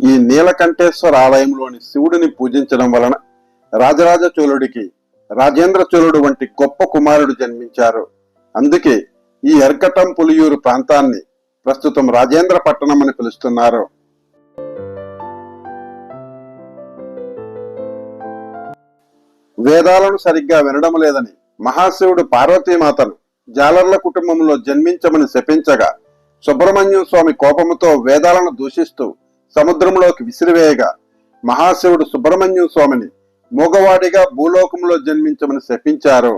ఈ నీలకంఠేశ్వర ఆలయంలోని శివుడిని పూజించడం వలన రాజరాజ చోళుడికి రాజేంద్ర చోళుడు వంటి గొప్ప కుమారుడు జన్మించారు. అందుకే ఈ ఎర్కటం పులియూరు ప్రాంతాన్ని ప్రస్తుతం రాజేంద్ర పట్టణం అని పిలుస్తున్నారు. వేదాలను సరిగ్గా వినడం లేదని మహాశివుడు పార్వతీమాతను జాలర్ల కుటుంబంలో జన్మించమని శపించగా సుబ్రహ్మణ్యం స్వామి కోపముతో వేదాలను దూషిస్తూ సముద్రంలోకి విసిరివేయగా మహాశివుడు సుబ్రహ్మణ్యం స్వామిని మూగవాడిగా భూలోకంలో జన్మించమని శపించారు.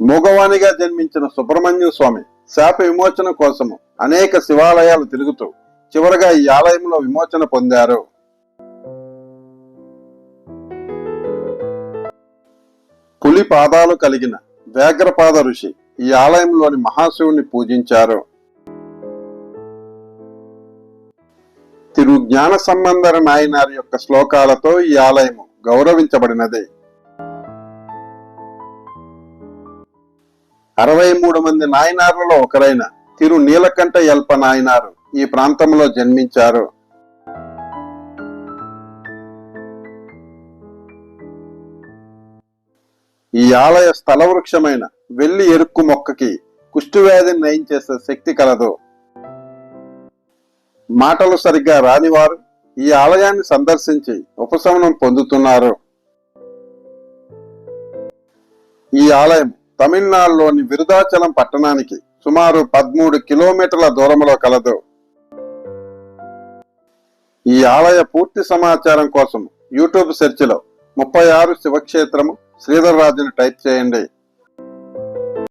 మూగవాణిగా జన్మించిన సుబ్రహ్మణ్యం స్వామి శాప విమోచన కోసము అనేక శివాలయాలు తిరుగుతూ చివరగా ఈ ఆలయంలో విమోచన పొందారు. పులి పాదాలు కలిగిన వ్యాఘ్రపాద ఋషి ఈ ఆలయంలోని మహాశివుని పూజించారు. తిరు జ్ఞాన సంబంధర నాయనారి యొక్క శ్లోకాలతో ఈ ఆలయము గౌరవించబడినది. అరవై మూడు మంది నాయనార్లలో ఒకరైన తిరు నీలకంఠ ఎల్ప నాయనారు ఈ ప్రాంతంలో జన్మించారు. ఈ ఆలయ స్థల వృక్షమైన వెల్లి ఎరుక్కు మొక్కకి కుష్ఠువ్యాధిని నయం చేసే శక్తి కలదు. మాటలు సరిగ్గా రానివారు ఈ ఆలయాన్ని సందర్శించి ఉపశమనం పొందుతున్నారు. ఈ ఆలయం తమిళనాడులోని విరుదాచలం పట్టణానికి సుమారు పదమూడు కిలోమీటర్ల దూరంలో కలదు. ఈ ఆలయ పూర్తి సమాచారం కోసం యూట్యూబ్ సెర్చ్లో ముప్పై ఆరు శివక్షేత్రము శ్రీధర్ రాజుని టైప్ చేయండి.